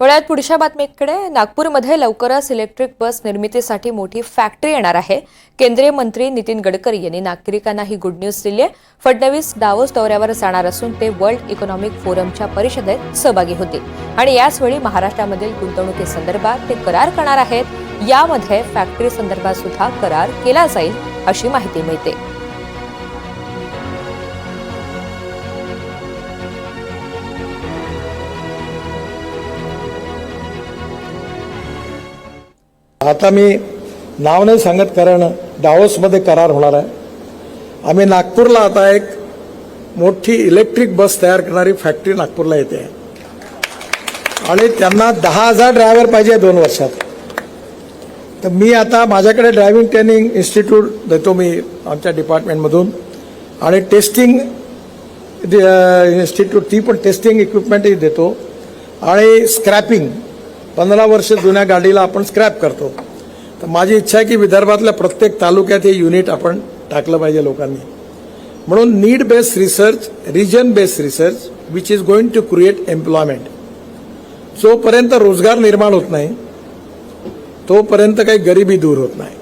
वळ्यात पुढच्या बातमीकडे. नागपूरमध्ये लवकरच इलेक्ट्रिक बस निर्मितीसाठी मोठी फॅक्टरी येणार आहे. केंद्रीय मंत्री नितीन गडकरी यांनी नागरिकांना ही गुड न्यूज दिली आहे फडणवीस डावोस दौऱ्यावर जाणार असून ते वर्ल्ड इकॉनॉमिक फोरमच्या परिषदेत सहभागी होतील. आणि याचवेळी महाराष्ट्रामधील गुंतवणुकीसंदर्भात ते करार करणार आहेत. यामध्ये फॅक्टरी संदर्भात सुद्धा करार केला जाईल अशी माहिती मिळते. आता मी नाव नाही सांगत कारण डावोसमध्ये करार होणार आहे. आम्ही नागपूरला आता एक मोठी इलेक्ट्रिक बस तयार करणारी फॅक्टरी नागपूरला येते. आहे आणि त्यांना दहा हजार ड्रायव्हर पाहिजे दोन वर्षात. तर मी आता माझ्याकडे ड्रायव्हिंग ट्रेनिंग इन्स्टिट्यूट देतो मी आमच्या डिपार्टमेंटमधून. आणि टेस्टिंग इन्स्टिट्यूट ती पण टेस्टिंग इक्विपमेंटही देतो. आणि स्क्रॅपिंग पंधरा वर्ष जुन्या गाडीला आपण स्क्रॅप करतो. तर माझी इच्छा आहे की विदर्भातल्या प्रत्येक तालुक्यात हे युनिट आपण टाकलं पाहिजे लोकांनी. म्हणून need based research region based research which is going to create employment जोपर्यंत रोजगार निर्माण होत नाही तोपर्यंत काही गरिबी दूर होत नाही.